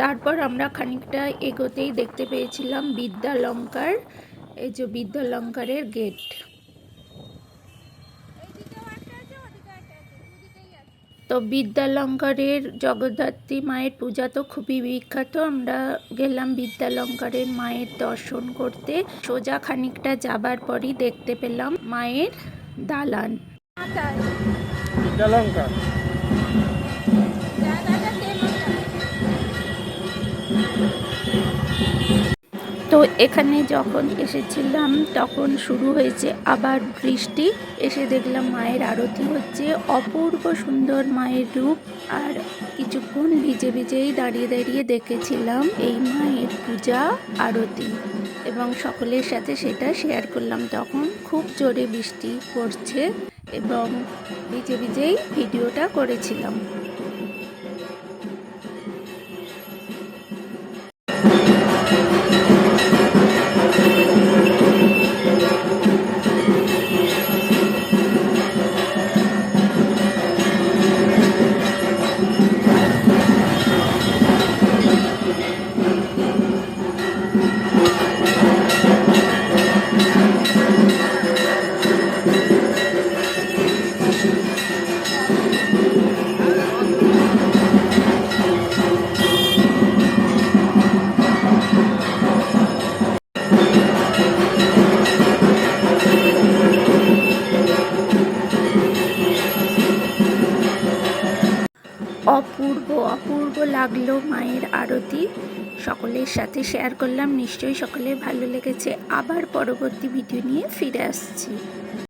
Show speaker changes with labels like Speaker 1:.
Speaker 1: তারপর আমরা খানিকটা এগোতেই দেখতে পেয়েছিলাম বিদ্যালঙ্কার, এই যে বিদ্যালঙ্কারের গেট। তো বিদ্যালঙ্কারের জগদ্ধাত্রী মায়ের পূজা তো খুবই বিখ্যাত। আমরা গেলাম বিদ্যালঙ্কারের মায়ের দর্শন করতে। সোজা খানিকটা যাবার পরই দেখতে পেলাম মায়ের দালান।
Speaker 2: বিদ্যালঙ্কা
Speaker 1: তো এখানে যখন এসেছিলাম, তখন শুরু হয়েছে আবার বৃষ্টি। এসে দেখলাম মায়ের আরতি হচ্ছে। অপূর্ব সুন্দর মায়ের রূপ। আর কিছুক্ষণ ভিজে ভিজেই দাঁড়িয়ে দাঁড়িয়ে দেখেছিলাম এই মায়ের পূজা, আরতি। এবং সকলের সাথে সেটা শেয়ার করলাম তখন। খুব জোরে বৃষ্টি পড়ছে এবং ভিজে ভিজেই ভিডিওটা করেছিলাম। Thank you. অপূর্ব অপূর্ব লাগল মায়ের আরতি। সকলের সাথে শেয়ার করলাম, নিশ্চয়ই সকলে ভালো লেগেছে। আবার পরবর্তী ভিডিও নিয়ে ফিরে আসছি।